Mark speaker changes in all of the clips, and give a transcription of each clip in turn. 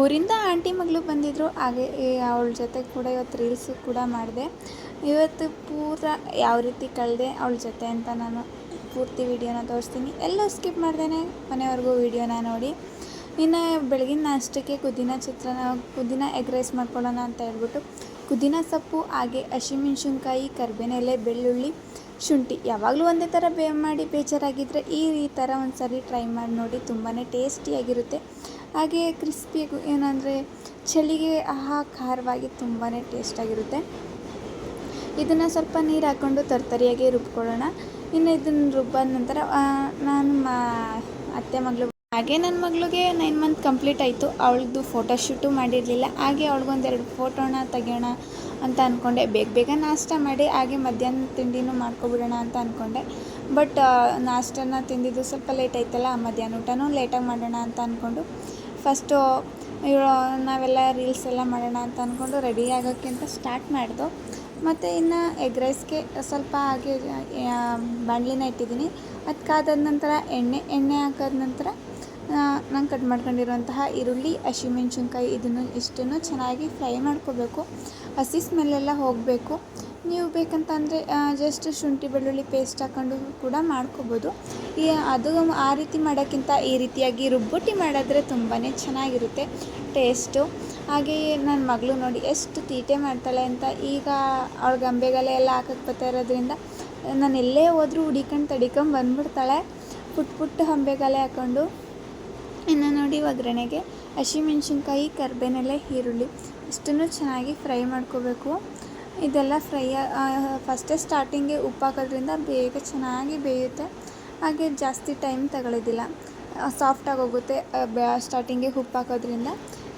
Speaker 1: ಊರಿಂದ ಆಂಟಿ ಮಗಳು ಬಂದಿದ್ದರು ಹಾಗೆ ಅವಳ ಜೊತೆ ಕೂಡ ಇವತ್ತು ರೀಲ್ಸ್ ಕೂಡ ಮಾಡಿದೆ. ಇವತ್ತು ಪೂರ ಯಾವ ರೀತಿ ಕಳೆದೆ, ಅವಳ ಜೊತೆ ಅಂತ ನಾನು ಪೂರ್ತಿ ವಿಡಿಯೋನ ತೋರಿಸ್ತೀನಿ. ಎಲ್ಲ ಸ್ಕಿಪ್ ಮಾಡ್ದೇ ಮನೆವರೆಗೂ ವಿಡಿಯೋನ ನೋಡಿ. ಇನ್ನು ಬೆಳಗಿನ ನಾಷ್ಟಕ್ಕೆ ಪುದೀನ ಚಿತ್ರಾನ್ನ, ಪುದೀನ ಎಗ್ ರೈಸ್ ಮಾಡ್ಕೊಳ್ಳೋಣ ಅಂತ ಹೇಳ್ಬಿಟ್ಟು, ಪುದೀನ ಸೊಪ್ಪು, ಹಾಗೆ ಹಸಿಮೆಣ್ಸಿನ್ಕಾಯಿ, ಕರಿಬೇನೆಲೆ, ಬೆಳ್ಳುಳ್ಳಿ, ಶುಂಠಿ, ಯಾವಾಗಲೂ ಒಂದೇ ಥರ ಬೇ, ಮಾಡಿ ಬೇಜಾರಾಗಿದ್ದರೆ ಈ ಥರ ಒಂದು ಸರಿ ಟ್ರೈ ಮಾಡಿ ನೋಡಿ ತುಂಬಾ ಟೇಸ್ಟಿಯಾಗಿರುತ್ತೆ. ಹಾಗೆ ಕ್ರಿಸ್ಪಿ ಏನಂದರೆ ಚಳಿಗೆ ಆಹಾ ಖಾರವಾಗಿ ತುಂಬಾ ಟೇಸ್ಟಾಗಿರುತ್ತೆ ಇದನ್ನು ಸ್ವಲ್ಪ ನೀರು ಹಾಕ್ಕೊಂಡು ತರ್ತರಿಯಾಗಿ ರುಬ್ಕೊಳ್ಳೋಣ. ಇನ್ನು ಇದನ್ನು ರುಬ್ಬಾದ ನಂತರ ನಾನು ಮಾ, ಅತ್ತೆ ಮಗಳು ಹಾಗೆ ನನ್ನ ಮಗಳಿಗೆ ನೈನ್ ಮಂತ್ ಕಂಪ್ಲೀಟ್ ಆಯಿತು. ಅವಳದ್ದು ಫೋಟೋಶೂಟು ಮಾಡಿರಲಿಲ್ಲ. ಹಾಗೆ ಅವಳಿಗೊಂದೆರಡು ಫೋಟೋನ ತೆಗೆಯೋಣ ಅಂತ ಅಂದ್ಕೊಂಡೆ ಬೇಗ ಬೇಗ ನಾಷ್ಟ ಮಾಡಿ, ಹಾಗೆ ಮಧ್ಯಾಹ್ನ ತಿಂಡಿನೂ ಮಾಡ್ಕೊಬಿಡೋಣ ಅಂತ ಅಂದ್ಕೊಂಡೆ ಬಟ್ ನಾಷ್ಟನ ತಿಂದಿದ್ದು ಸ್ವಲ್ಪ ಲೇಟ್ ಆಯ್ತಲ್ಲ, ಮಧ್ಯಾಹ್ನ ಊಟನೂ ಲೇಟಾಗಿ ಮಾಡೋಣ ಅಂತ ಅಂದ್ಕೊಂಡು ಫಸ್ಟು ನಾವೆಲ್ಲ ರೀಲ್ಸ್ ಎಲ್ಲ ಮಾಡೋಣ ಅಂತ ಅಂದ್ಕೊಂಡು ರೆಡಿ ಆಗೋಕ್ಕಿಂತ ಸ್ಟಾರ್ಟ್ ಮಾಡಿದೋ. ಮತ್ತು ಇನ್ನು ಎಗ್ ರೈಸ್ಗೆ ಸ್ವಲ್ಪ ಹಾಗೆ ಬಾಣಲಿನ ಇಟ್ಟಿದ್ದೀನಿ. ಅದು ಕಾದಾದ ನಂತರ ಎಣ್ಣೆ ಎಣ್ಣೆ ಹಾಕಾದ ನಂತರ ನಾನು ಕಟ್ ಮಾಡ್ಕೊಂಡಿರುವಂತಹ ಈರುಳ್ಳಿ ಹಸಿಮೆಣ್ಸಿನ್ಕಾಯಿ ಇದನ್ನು ಇಷ್ಟನ್ನು ಚೆನ್ನಾಗಿ ಫ್ರೈ ಮಾಡ್ಕೋಬೇಕು. ಹಸಿ ಸ್ಮೆಲ್ಲೆಲ್ಲ ಹೋಗಬೇಕು. ನೀವು ಬೇಕಂತಂದರೆ ಜಸ್ಟ್ ಶುಂಠಿ, ಬೆಳ್ಳುಳ್ಳಿ ಪೇಸ್ಟ್ ಹಾಕ್ಕೊಂಡು ಕೂಡ ಮಾಡ್ಕೋಬೋದು. ಈ, ಅದು ಆ ರೀತಿ ಮಾಡೋಕ್ಕಿಂತ ಈ ರೀತಿಯಾಗಿ ರುಬ್ಬುಟ್ಟಿ ಮಾಡಿದ್ರೆ ತುಂಬಾ ಚೆನ್ನಾಗಿರುತ್ತೆ ಟೇಸ್ಟು ಹಾಗೆಯೇ ನನ್ನ ಮಗಳು ನೋಡಿ ಎಷ್ಟು ತೀಟೆ ಮಾಡ್ತಾಳೆ ಅಂತ, ಈಗ ಅವಳ ಗಂಬೆಗಲೆ ಎಲ್ಲ ಹಾಕಕ್ಕೆ ಬರ್ತಾ ಇರೋದ್ರಿಂದ, ನಾನು ಎಲ್ಲೇ ಹೋದರೂ ಹುಡಿಕೊಂಡು ತಡಿಕೊಂಡು ಬಂದ್ಬಿಡ್ತಾಳೆ. ಪುಟ್ಟ ಪುಟ್ಟ ಹಂಬೆಗಾಲೆ ಹಾಕ್ಕೊಂಡು ಇನ್ನು ನೋಡಿ ಒಗ್ಗರಣೆಗೆ ಹಸಿಮೆಣ್ಸಿನ್ಕಾಯಿ, ಕರ್ಬೇನೆಲೆ, ಈರುಳ್ಳಿ, ಇಷ್ಟನ್ನು ಚೆನ್ನಾಗಿ ಫ್ರೈ ಮಾಡ್ಕೋಬೇಕು. ಇದೆಲ್ಲ ಫ್ರೈ ಫಸ್ಟೇ ಸ್ಟಾರ್ಟಿಂಗೆ ಉಪ್ಪು ಹಾಕೋದ್ರಿಂದ ಬೇಗ ಚೆನ್ನಾಗಿ ಬೇಯುತ್ತೆ. ಹಾಗೆ ಜಾಸ್ತಿ ಟೈಮ್ ತಗೊಳ್ಳೋದಿಲ್ಲ ಸಾಫ್ಟಾಗಿ ಹೋಗುತ್ತೆ ಸ್ಟಾರ್ಟಿಂಗೆ ಉಪ್ಪು ಹಾಕೋದ್ರಿಂದ.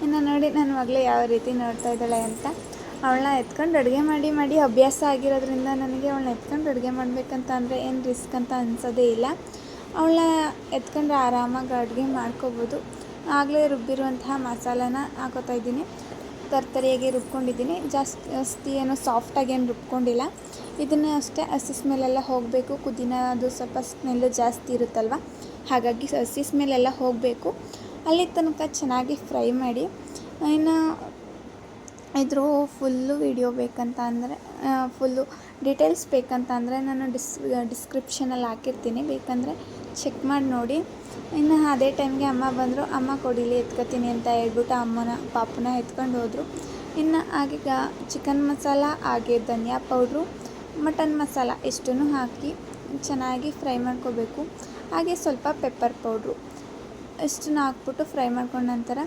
Speaker 1: ಇನ್ನು ನೋಡಿ ನನ್ನ ಮಗಳು ಯಾವ ರೀತಿ ನೋಡ್ತಾ ಇದ್ದಾಳೆ ಅಂತ. ಅವಳನ್ನ ಎತ್ಕೊಂಡು ಅಡುಗೆ ಮಾಡಿ ಮಾಡಿ ಅಭ್ಯಾಸ ಆಗಿರೋದ್ರಿಂದ ನನಗೆ ಅವಳನ್ನ ಎತ್ಕೊಂಡು ಅಡುಗೆ ಮಾಡಬೇಕಂತ ಅಂದರೆ ಏನು ರಿಸ್ಕ್ ಅಂತ ಅನ್ಸೋದೇ ಇಲ್ಲ. ಅವಳನ್ನ ಎತ್ಕೊಂಡ್ರೆ ಆರಾಮಾಗಿ ಅಡುಗೆ ಮಾಡ್ಕೋಬೋದು. ಆಗಲೇ ರುಬ್ಬಿರುವಂತಹ ಮಸಾಲಾನ ಹಾಕೋತಾ ಇದ್ದೀನಿ. ತರ್ತರಿಯಾಗಿ ರುಬ್ಕೊಂಡಿದ್ದೀನಿ. ಜಾಸ್ತಿ ಏನು ಸಾಫ್ಟಾಗಿ ಏನು ರುಬ್ಕೊಂಡಿಲ್ಲ. ಇದನ್ನು ಅಷ್ಟೇ, ಹಸಿ ಸ್ಮೆಲ್ಲೆಲ್ಲ ಹೋಗಬೇಕು. ಕುದಿನ ಅದು ಸ್ವಲ್ಪ ಸ್ಮೆಲ್ಲು ಜಾಸ್ತಿ ಇರುತ್ತಲ್ವ? ಹಾಗಾಗಿ ಹಸಿ ಸ್ಮೆಲ್ಲೆಲ್ಲ ಹೋಗಬೇಕು. ಅಲ್ಲಿ ತನಕ ಚೆನ್ನಾಗಿ ಫ್ರೈ ಮಾಡಿ, ಇನ್ನು ಇದ್ರ ಫುಲ್ಲು ವಿಡಿಯೋ ಬೇಕಂತ ಅಂದರೆ ಫುಲ್ಲು ಡೀಟೇಲ್ಸ್ ಬೇಕಂತ ಅಂದರೆ ನಾನು ಡಿಸ್, ಡಿಸ್ಕ್ರಿಪ್ಷನಲ್ಲಿ ಹಾಕಿರ್ತೀನಿ. ಬೇಕಂದರೆ ಚೆಕ್ ಮಾಡಿ ನೋಡಿ. ಇನ್ನು ಅದೇ ಟೈಮ್ಗೆ ಅಮ್ಮ ಬಂದರು, ಅಮ್ಮ ಕೊಡಿಲಿ, ಎತ್ಕೊತೀನಿ ಅಂತ ಹೇಳ್ಬಿಟ್ಟು ಅಮ್ಮನ, ಪಾಪನ ಎತ್ಕೊಂಡು ಹೋದರು. ಇನ್ನು ಹಾಗೆ ಚಿಕನ್ ಮಸಾಲ ಹಾಗೆ ಧನಿಯಾ ಪೌಡ್ರು ಮಟನ್ ಮಸಾಲ ಇಷ್ಟನ್ನು ಹಾಕಿ ಚೆನ್ನಾಗಿ ಫ್ರೈ ಮಾಡ್ಕೋಬೇಕು. ಹಾಗೆ ಸ್ವಲ್ಪ ಪೆಪ್ಪರ್ ಪೌಡ್ರು ಇಷ್ಟನ್ನು ಹಾಕ್ಬಿಟ್ಟು ಫ್ರೈ ಮಾಡ್ಕೊಂಡ ನಂತರ,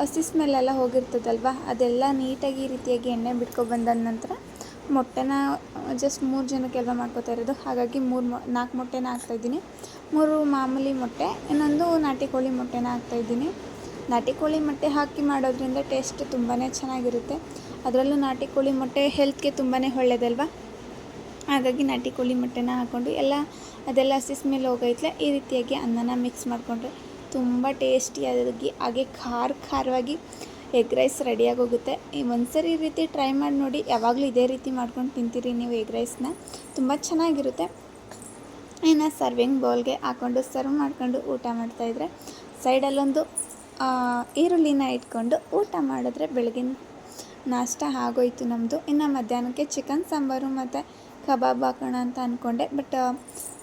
Speaker 1: ಹಸಿ ಸ್ಮೆಲ್ಲೆಲ್ಲ ಹೋಗಿರ್ತದಲ್ವ, ಅದೆಲ್ಲ ನೀಟಾಗಿ ಈ ರೀತಿಯಾಗಿ ಎಣ್ಣೆ ಬಿಟ್ಕೊಬಂದ ನಂತರ, ಮೊಟ್ಟೆನ ಜಸ್ಟ್ ಮೂರು ಜನಕ್ಕೆಲ್ಲ ಮಾಡ್ಕೋತಾ ಇರೋದು, ಹಾಗಾಗಿ ಮೂರು ಮೊ, ನಾಲ್ಕು ಮೊಟ್ಟೆನ ಹಾಕ್ತಾಯಿದ್ದೀನಿ ಮೂರು ಮಾಮೂಲಿ ಮೊಟ್ಟೆ, ಇನ್ನೊಂದು ನಾಟಿ ಕೋಳಿ ಮೊಟ್ಟೆನ ಹಾಕ್ತಾಯಿದ್ದೀನಿ ನಾಟಿ ಕೋಳಿ ಮೊಟ್ಟೆ ಹಾಕಿ ಮಾಡೋದ್ರಿಂದ ಟೇಸ್ಟ್ ತುಂಬಾ ಚೆನ್ನಾಗಿರುತ್ತೆ. ಅದರಲ್ಲೂ ನಾಟಿ ಕೋಳಿ ಮೊಟ್ಟೆ ಹೆಲ್ತ್ಗೆ ತುಂಬಾ ಒಳ್ಳೆಯದಲ್ವ ಹಾಗಾಗಿ ನಾಟಿ ಕೋಳಿ ಮೊಟ್ಟೆನ ಹಾಕ್ಕೊಂಡು ಎಲ್ಲ, ಅದೆಲ್ಲ ಹಸಿ ಮೇಲೆ ಹೋಗೈತ್ಲೆ ಈ ರೀತಿಯಾಗಿ ಅನ್ನನ ಮಿಕ್ಸ್ ಮಾಡಿಕೊಂಡ್ರೆ ತುಂಬ ಟೇಸ್ಟಿಯಾಗಿ ಹಾಗೆ ಖಾರ ಖಾರವಾಗಿ ಎಗ್ ರೈಸ್ ರೆಡಿಯಾಗಿ ಹೋಗುತ್ತೆ. ಒಂದ್ಸರಿ ಈ ರೀತಿ ಟ್ರೈ ಮಾಡಿ ನೋಡಿ, ಯಾವಾಗಲೂ ಇದೇ ರೀತಿ ಮಾಡ್ಕೊಂಡು ತಿಂತೀರಿ ನೀವು ಎಗ್ ರೈಸ್ನ ತುಂಬ ಚೆನ್ನಾಗಿರುತ್ತೆ. ಇನ್ನು ಸರ್ವಿಂಗ್ ಬೌಲ್ಗೆ ಹಾಕ್ಕೊಂಡು ಸರ್ವ್ ಮಾಡ್ಕೊಂಡು ಊಟ ಮಾಡ್ತಾಯಿದ್ರೆ ಸೈಡಲ್ಲೊಂದು ಈರುಳ್ಳಿನ ಇಟ್ಕೊಂಡು ಊಟ ಮಾಡಿದ್ರೆ ಬೆಳಗಿನ ನಾಷ್ಟ ಆಗೋಯ್ತು ನಮ್ಮದು ಇನ್ನು ಮಧ್ಯಾಹ್ನಕ್ಕೆ ಚಿಕನ್ ಸಾಂಬಾರು ಮತ್ತು ಕಬಾಬ್ ಹಾಕೋಣ ಅಂತ ಅಂದ್ಕೊಂಡೆ ಬಟ್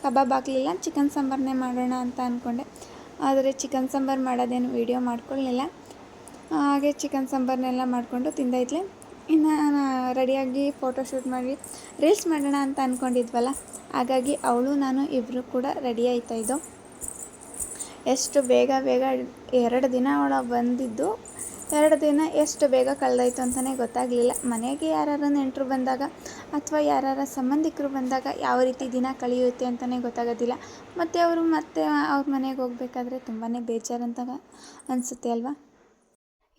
Speaker 1: ಕಬಾಬ್ ಹಾಕಲಿಲ್ಲ ಚಿಕನ್ ಸಾಂಬಾರನ್ನೇ ಮಾಡೋಣ ಅಂತ ಅಂದ್ಕೊಂಡೆ ಆದರೆ ಚಿಕನ್ ಸಾಂಬಾರು ಮಾಡೋದೇನು ವೀಡಿಯೋ ಮಾಡ್ಕೊಳ್ಳಲಿಲ್ಲ ಹಾಗೆ ಚಿಕನ್ ಸಾಂಬಾರನ್ನೆಲ್ಲ ಮಾಡಿಕೊಂಡು ತಿಂದೈತ್ಲೆ. ಇನ್ನು ರೆಡಿಯಾಗಿ ಫೋಟೋ ಶೂಟ್ ಮಾಡಿ ರೀಲ್ಸ್ ಮಾಡೋಣ ಅಂತ ಅಂದ್ಕೊಂಡಿದ್ವಲ್ಲ ಹಾಗಾಗಿ ಅವಳು ನಾನು ಇಬ್ಬರು ಕೂಡ ರೆಡಿ ಆಯ್ತಾ ಇದ್ದೋ ಎಷ್ಟು ಬೇಗ ಬೇಗ ಎರಡು ದಿನ ಅವಳ ಬಂದಿದ್ದು, ಎರಡು ದಿನ ಎಷ್ಟು ಬೇಗ ಕಳೆದಾಯ್ತು ಅಂತಲೇ ಗೊತ್ತಾಗಲಿಲ್ಲ. ಮನೆಗೆ ಯಾರು ನೆಂಟರು ಬಂದಾಗ ಅಥವಾ ಯಾರಾರ ಸಂಬಂಧಿಕರು ಬಂದಾಗ ಯಾವ ರೀತಿ ದಿನ ಕಳೆಯುತ್ತೆ ಅಂತಲೇ ಗೊತ್ತಾಗೋದಿಲ್ಲ. ಮತ್ತು ಅವರು ಮತ್ತೆ ಅವ್ರ ಮನೆಗೆ ಹೋಗ್ಬೇಕಾದ್ರೆ ತುಂಬಾ ಬೇಜಾರಂತ ಅನಿಸುತ್ತೆ ಅಲ್ವಾ?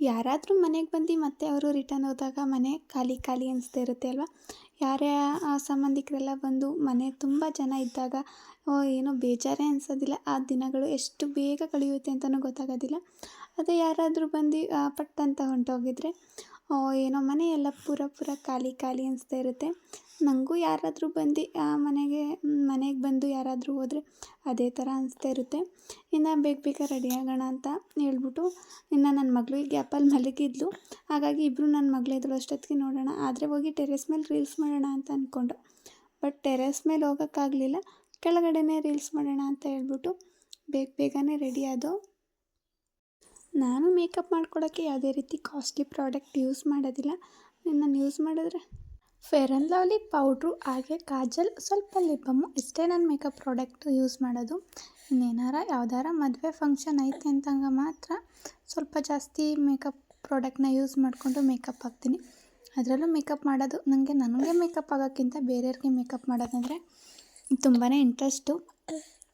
Speaker 1: ಯಾರಾದರೂ ಮನೆಗೆ ಬಂದು ಮತ್ತೆ ಅವರು ರಿಟರ್ನ್ ಹೋದಾಗ ಮನೆ ಖಾಲಿ ಖಾಲಿ ಅನಿಸ್ತಾ ಇರುತ್ತೆ ಅಲ್ವಾ? ಯಾರೇ ಸಂಬಂಧಿಕರೆಲ್ಲ ಬಂದು ಮನೆ ತುಂಬ ಜನ ಇದ್ದಾಗ ಏನೋ ಬೇಜಾರೇ ಅನಿಸೋದಿಲ್ಲ. ಆ ದಿನಗಳು ಎಷ್ಟು ಬೇಗ ಕಳೆಯುತ್ತೆ ಅಂತಲೂ ಗೊತ್ತಾಗೋದಿಲ್ಲ. ಅದೇ ಯಾರಾದರೂ ಬಂದು ಪಟ್ಟಂತ ಹೊಂಟೋಗಿದ್ರೆ ಏನೋ ಮನೆಯೆಲ್ಲ ಪೂರ ಪೂರ ಖಾಲಿ ಖಾಲಿ ಅನಿಸ್ತಾ ಇರುತ್ತೆ. ನನಗೂ ಯಾರಾದರೂ ಬಂದು ಮನೆಗೆ ಮನೆಗೆ ಬಂದು ಯಾರಾದರೂ ಹೋದರೆ ಅದೇ ಥರ ಅನಿಸ್ತಾ ಇರುತ್ತೆ. ಇನ್ನು ಬೇಗ ಬೇಗ ರೆಡಿ ಆಗೋಣ ಅಂತ ಹೇಳ್ಬಿಟ್ಟು ಇನ್ನು ನನ್ನ ಮಗಳು ಈ ಗ್ಯಾಪಲ್ಲಿ ಮಲಗಿದ್ಲು. ಹಾಗಾಗಿ ಇಬ್ಬರು ನನ್ನ ಮಗಳಿದ್ರು ಅಷ್ಟೊತ್ತಿಗೆ ನೋಡೋಣ. ಆದರೆ ಹೋಗಿ ಟೆರೆಸ್ ಮೇಲೆ ರೀಲ್ಸ್ ಮಾಡೋಣ ಅಂತ ಅಂದ್ಕೊಂಡು ಬಟ್ ಟೆರೆಸ್ ಮೇಲೆ ಹೋಗೋಕ್ಕಾಗಲಿಲ್ಲ. ಕೆಳಗಡೆನೇ ರೀಲ್ಸ್ ಮಾಡೋಣ ಅಂತ ಹೇಳ್ಬಿಟ್ಟು ಬೇಗ ಬೇಗನೆ ರೆಡಿ ಆದೋ. ನಾನು ಮೇಕಪ್ ಮಾಡ್ಕೊಳ್ಳೋಕ್ಕೆ ಯಾವುದೇ ರೀತಿ ಕಾಸ್ಟ್ಲಿ ಪ್ರಾಡಕ್ಟ್ ಯೂಸ್ ಮಾಡೋದಿಲ್ಲ. ನಾನು ಯೂಸ್ ಮಾಡಿದ್ರೆ ಫೇರ್ ಆ್ಯಂಡ್ ಲವ್ಲಿ ಪೌಡ್ರು ಹಾಗೆ ಕಾಜಲ್ ಸ್ವಲ್ಪ ಲಿಪಮ್ಮು ಇಷ್ಟೇ ನಾನು ಮೇಕಪ್ ಪ್ರಾಡಕ್ಟು ಯೂಸ್ ಮಾಡೋದು. ಇನ್ನೇನಾರ ಯಾವ್ದಾರ ಮದುವೆ ಫಂಕ್ಷನ್ ಐತೆ ಅಂತಂಗ ಮಾತ್ರ ಸ್ವಲ್ಪ ಜಾಸ್ತಿ ಮೇಕಪ್ ಪ್ರಾಡಕ್ಟ್ನ ಯೂಸ್ ಮಾಡಿಕೊಂಡು ಮೇಕಪ್ ಹಾಕ್ತೀನಿ. ಅದರಲ್ಲೂ ಮೇಕಪ್ ಮಾಡೋದು ನನಗೆ ನನಗೆ ಮೇಕಪ್ ಆಗೋಕ್ಕಿಂತ ಬೇರೆಯವ್ರಿಗೆ ಮೇಕಪ್ ಮಾಡೋದಂದರೆ ತುಂಬಾ ಇಂಟ್ರೆಸ್ಟು.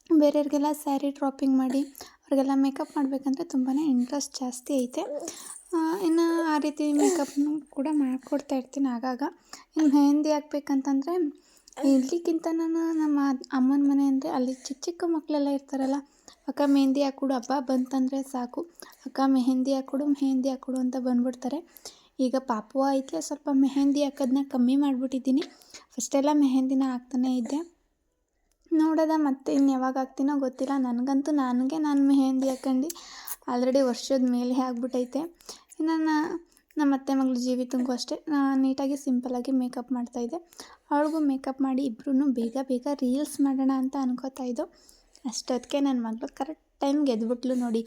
Speaker 1: ಬೇರೆಯವ್ರಿಗೆಲ್ಲ ಸ್ಯಾರಿ ಡ್ರಾಪಿಂಗ್ ಮಾಡಿ ಅವ್ರಿಗೆಲ್ಲ ಮೇಕಪ್ ಮಾಡಬೇಕಂದ್ರೆ ತುಂಬಾ ಇಂಟ್ರೆಸ್ಟ್ ಜಾಸ್ತಿ ಐತೆ. ಇನ್ನು ಆ ರೀತಿ ಮೇಕಪ್ನು ಕೂಡ ಮಾಡಿಕೊಡ್ತಾ ಇರ್ತೀನಿ. ಆಗಾಗ ಇನ್ನು ಮೆಹಂದಿ ಹಾಕ್ಬೇಕಂತಂದರೆ ಇಲ್ಲಿಗಿಂತ ನಾನು ನಮ್ಮ ಅಮ್ಮನ ಮನೆ ಅಂದರೆ ಅಲ್ಲಿ ಚಿಕ್ಕ ಚಿಕ್ಕ ಮಕ್ಕಳೆಲ್ಲ ಇರ್ತಾರಲ್ಲ, ಅಕ್ಕ ಮೆಹಂದಿ ಹಾಕ್ಕೊಡು ಹಬ್ಬ ಬಂತಂದರೆ ಸಾಕು. ಅಕ್ಕ ಮೆಹಂದಿ ಹಾಕ್ಕೊಡು ಮೆಹಂದಿ ಹಾಕ್ಕೊಡು ಅಂತ ಬಂದ್ಬಿಡ್ತಾರೆ. ಈಗ ಪಾಪು ಐತೆ, ಸ್ವಲ್ಪ ಮೆಹಂದಿ ಹಾಕೋದನ್ನ ಕಮ್ಮಿ ಮಾಡಿಬಿಟ್ಟಿದ್ದೀನಿ. ಫಸ್ಟೆಲ್ಲ ಮೆಹಂದಿನ ಹಾಕ್ತಾನೆ ಇದ್ದೆ. ನೋಡೋದ ಮತ್ತೆ ಇನ್ನು ಯಾವಾಗ ಹಾಕ್ತೀನೋ ಗೊತ್ತಿಲ್ಲ. ನನಗಂತೂ ನನಗೆ ನಾನು ಮೆಹಂದಿ ಹಾಕೊಂಡು ಆಲ್ರೆಡಿ ವರ್ಷದ ಮೇಲೆ ಆಗ್ಬಿಟ್ಟೈತೆ ನನ್ನ ನಮ್ಮ ಅತ್ತೆ ಮಗಳು ಜೀವಿತಂಗೂ ಅಷ್ಟೇ. ನೀಟಾಗಿ ಸಿಂಪಲಾಗಿ ಮೇಕಪ್ ಮಾಡ್ತಾಯಿದ್ದೆ ಅವಳಿಗೂ ಮೇಕಪ್ ಮಾಡಿ ಇಬ್ಬರೂ ಬೇಗ ಬೇಗ ರೀಲ್ಸ್ ಮಾಡೋಣ ಅಂತ ಅನ್ಕೋತಾ ಇದ್ದು. ಅಷ್ಟೊತ್ತಿಗೆ ನನ್ನ ಮಗಳು ಕರೆಕ್ಟ್ ಟೈಮ್ಗೆ ಎದ್ಬಿಟ್ಲು ನೋಡಿ.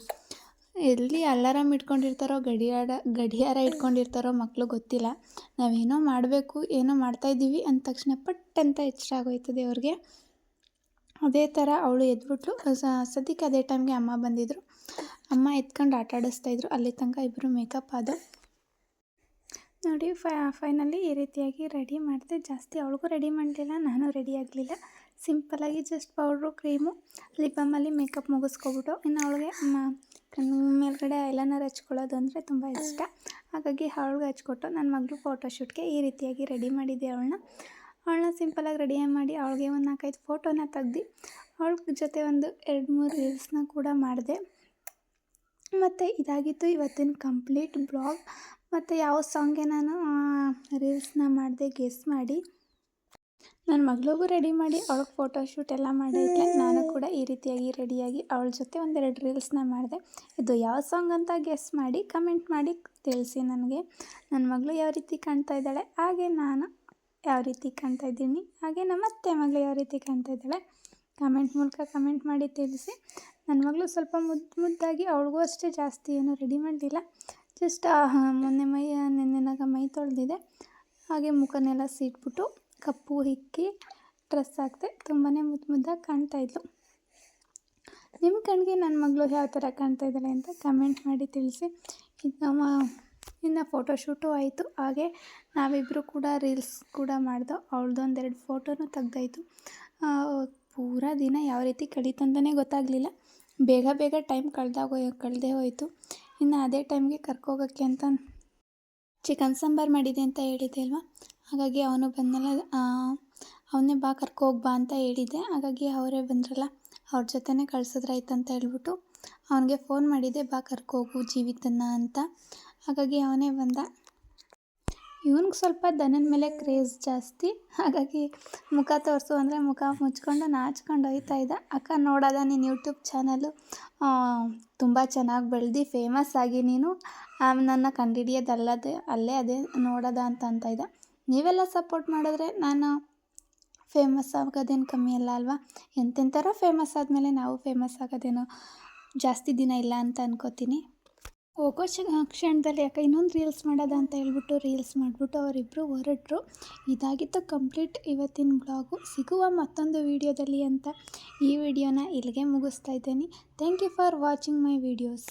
Speaker 1: ಎಲ್ಲಿ ಅಲಾರಾಮ್ ಇಟ್ಕೊಂಡಿರ್ತಾರೋ, ಗಡಿಯಾರ ಗಡಿಯಾರ ಇಟ್ಕೊಂಡಿರ್ತಾರೋ ಮಕ್ಕಳು ಗೊತ್ತಿಲ್ಲ. ನಾವೇನೋ ಮಾಡಬೇಕು, ಏನೋ ಮಾಡ್ತಾಯಿದ್ದೀವಿ ಅಂದ ತಕ್ಷಣ ಪಟ್ ಅಂತ ಎಚ್ಚರ ಆಗೋಯ್ತದೆ ಅವ್ರಿಗೆ ಅದೇ ಥರ ಅವಳು ಎದ್ಬಿಟ್ಲು. ಸದ್ಯಕ್ಕೆ ಅದೇ ಟೈಮ್ಗೆ ಅಮ್ಮ ಬಂದಿದ್ದರು ಅಮ್ಮ ಎತ್ಕೊಂಡು ಆಟ ಆಡಿಸ್ತಾಯಿದ್ರು ಅಲ್ಲಿ ತನಕ ಇಬ್ಬರು ಮೇಕಪ್ ಆದ. ನೋಡಿ ಫೈನಲಿ ಈ ರೀತಿಯಾಗಿ ರೆಡಿ ಮಾಡಿದೆ. ಜಾಸ್ತಿ ಅವಳಿಗೂ ರೆಡಿ ಮಾಡಲಿಲ್ಲ, ನಾನು ರೆಡಿ ಆಗಲಿಲ್ಲ. ಸಿಂಪಲಾಗಿ ಜಸ್ಟ್ ಪೌಡ್ರು ಕ್ರೀಮು ಲಿಪಮ್ಮಲ್ಲಿ ಮೇಕಪ್ ಮುಗಿಸ್ಕೊಬಿಟ್ಟು. ಇನ್ನು ಅವಳಿಗೆ ಕಣ್ಣು ಮೇಲ್ಗಡೆ ಐಲೈನರ್ ಹಚ್ಕೊಳ್ಳೋದು ಅಂದರೆ ತುಂಬ ಇಷ್ಟ. ಹಾಗಾಗಿ ಅವಳಿಗೆ ಹಚ್ಕೊಟ್ಟು ನನ್ನ ಮಗಳು ಫೋಟೋಶೂಟ್ಗೆ ಈ ರೀತಿಯಾಗಿ ರೆಡಿ ಮಾಡಿದ್ದೆ ಅವಳನ್ನ. ಅವಳನ್ನ ಸಿಂಪಲಾಗಿ ರೆಡಿ ಮಾಡಿ ಅವಳಿಗೆ ಒಂದು ನಾಲ್ಕೈದು ಫೋಟೋನ ತೆಗ್ದು, ಅವಳ ಜೊತೆ ಒಂದು ಎರಡು ಮೂರು ರೀಲ್ಸ್ನ ಕೂಡ ಮಾಡಿದೆ. ಮತ್ತು ಇದಾಗಿತ್ತು ಇವತ್ತಿನ ಕಂಪ್ಲೀಟ್ ಬ್ಲಾಗ್. ಮತ್ತು ಯಾವ ಸಾಂಗೆ ನಾನು ರೀಲ್ಸ್ನ ಮಾಡಿದೆ ಗೆಸ್ ಮಾಡಿ. ನನ್ನ ಮಗಳಿಗೂ ರೆಡಿ ಮಾಡಿ, ಅವಳಿಗೆ ಫೋಟೋಶೂಟ್ ಎಲ್ಲ ಮಾಡಿದ್ದೆ ನಾನು ಕೂಡ ಈ ರೀತಿಯಾಗಿ ರೆಡಿಯಾಗಿ ಅವಳ ಜೊತೆ ಒಂದೆರಡು ರೀಲ್ಸ್ನ ಮಾಡಿದೆ. ಇದು ಯಾವ ಸಾಂಗ್ ಅಂತ ಗೆಸ್ ಮಾಡಿ ಕಮೆಂಟ್ ಮಾಡಿ ತಿಳಿಸಿ ನನಗೆ. ನನ್ನ ಮಗಳು ಯಾವ ರೀತಿ ಕಾಣ್ತಾ ಇದ್ದಾಳೆ, ಹಾಗೆ ನಾನು ಯಾವ ರೀತಿ ಕಾಣ್ತಾ ಇದ್ದೀನಿ, ಹಾಗೆ ನಮ್ಮ ಅತ್ತೆ ಮಗಳು ಯಾವ ರೀತಿ ಕಾಣ್ತಾ ಇದ್ದಾಳೆ ಕಮೆಂಟ್ ಮೂಲಕ ಕಮೆಂಟ್ ಮಾಡಿ ತಿಳಿಸಿ. ನನ್ನ ಮಗಳು ಸ್ವಲ್ಪ ಮುದ್ದು ಮುದ್ದಾಗಿ ಅವಳಿಗೂ ಅಷ್ಟೇ ಜಾಸ್ತಿ ಏನೂ ರೆಡಿ ಮಾಡಲಿಲ್ಲ. ಜಸ್ಟ್ ಮೊನ್ನೆ ಮೈ ನೆನ್ನೆನಾಗ ಮೈ ತೊಳೆದಿದೆ. ಹಾಗೆ ಮುಖನೆಲ್ಲ ಸೀಟ್ಬಿಟ್ಟು ಕಪ್ಪು ಹಿಕ್ಕಿ ಡ್ರೆಸ್ ಹಾಕಿದೆ ತುಂಬಾ ಮುದ್ದು ಮುದ್ದಾಗಿ ಕಾಣ್ತಾಯಿದ್ಲು ನಿಮ್ಮ ಕಣ್ಗೆ ನನ್ನ ಮಗಳು ಯಾವ ಥರ ಕಾಣ್ತಾ ಇದ್ದಾಳೆ ಅಂತ ಕಮೆಂಟ್ ಮಾಡಿ ತಿಳಿಸಿ. ನಮ್ಮ ಇನ್ನು ಫೋಟೋಶೂಟು ಆಯಿತು. ಹಾಗೆ ನಾವಿಬ್ಬರು ಕೂಡ ರೀಲ್ಸ್ ಕೂಡ ಮಾಡ್ದೋ ಅವಳದ್ದು ಒಂದೆರಡು ಫೋಟೋನು ತೆಗ್ದಾಯ್ತು. ಪೂರ ದಿನ ಯಾವ ರೀತಿ ಕಳೀತಂತಲೇ ಗೊತ್ತಾಗಲಿಲ್ಲ. ಬೇಗ ಬೇಗ ಟೈಮ್ ಕಳೆದಾಗ, ಕಳೆದೇ ಹೋಯಿತು. ಇನ್ನು ಅದೇ ಟೈಮ್ಗೆ ಕರ್ಕೋಗೋಕ್ಕೆ ಅಂತ ಚಿಕನ್ ಸಾಂಬಾರು ಮಾಡಿದೆ ಅಂತ ಹೇಳಿದ್ದೆ ಅಲ್ವಾ? ಹಾಗಾಗಿ ಅವನು ಬಂದಲ್ಲ ಅವನೇ ಬಾ ಕರ್ಕೋಗ್ಬಾ ಅಂತ ಹೇಳಿದ್ದೆ ಹಾಗಾಗಿ ಅವರೇ ಬಂದ್ರಲ್ಲ, ಅವ್ರ ಜೊತೆನೇ ಕಳ್ಸಿದ್ರಾಯ್ತು ಅಂತ ಹೇಳ್ಬಿಟ್ಟು ಅವನಿಗೆ ಫೋನ್ ಮಾಡಿದ್ದೆ ಬಾ ಕರ್ಕೋಗು ಜೀವಿತನ ಅಂತ. ಹಾಗಾಗಿ ಅವನೇ ಬಂದ. ಇವನಿಗೆ ಸ್ವಲ್ಪ ದನದ ಮೇಲೆ ಕ್ರೇಜ್ ಜಾಸ್ತಿ. ಹಾಗಾಗಿ ಮುಖ ತೋರಿಸು ಅಂದರೆ ಮುಖ ಮುಚ್ಕೊಂಡು ನಾಚ್ಕೊಂಡು ಹೋಯ್ತಾ ಇದ್ದ. ಅಕ್ಕ ನೋಡೋದ ನೀನು ಯೂಟ್ಯೂಬ್ ಚಾನಲ್ಲು ತುಂಬ ಚೆನ್ನಾಗಿ ಬೆಳೆದು ಫೇಮಸ್ ಆಗಿ ನೀನು. ನನ್ನ ಕಂಡಿಡಿಯೋದಲ್ಲದೆ, ಅಲ್ಲೇ ಅದೇ ನೋಡೋದ ಅಂತ ಅಂತ ಇದ್ದ. ನೀವೆಲ್ಲ ಸಪೋರ್ಟ್ ಮಾಡಿದ್ರೆ ನಾನು ಫೇಮಸ್ ಆಗೋದೇನು ಕಮ್ಮಿ ಅಲ್ಲ ಅಲ್ವಾ? ಎಂತೆಂಥರೋ ಫೇಮಸ್ ಆದಮೇಲೆ ನಾವು ಫೇಮಸ್ ಆಗೋದೇನೋ ಜಾಸ್ತಿ ದಿನ ಇಲ್ಲ ಅಂತ ಅನ್ಕೋತೀನಿ. ಹೋಗೋ ಕ್ಷಣದಲ್ಲಿ ಯಾಕೆ ಇನ್ನೊಂದು ರೀಲ್ಸ್ ಮಾಡೋದ ಅಂತ ಹೇಳ್ಬಿಟ್ಟು ರೀಲ್ಸ್ ಮಾಡಿಬಿಟ್ಟು ಅವರಿಬ್ಬರು ಹೊರಟರು. ಇದಾಗಿತ್ತು ಕಂಪ್ಲೀಟ್ ಇವತ್ತಿನ ಬ್ಲಾಗು. ಸಿಗುವ ಮತ್ತೊಂದು ವೀಡಿಯೋದಲ್ಲಿ ಅಂತ ಈ ವಿಡಿಯೋನ ಇಲ್ಲಿಗೆ ಮುಗಿಸ್ತಾ ಇದ್ದೀನಿ. Thank you for watching my videos.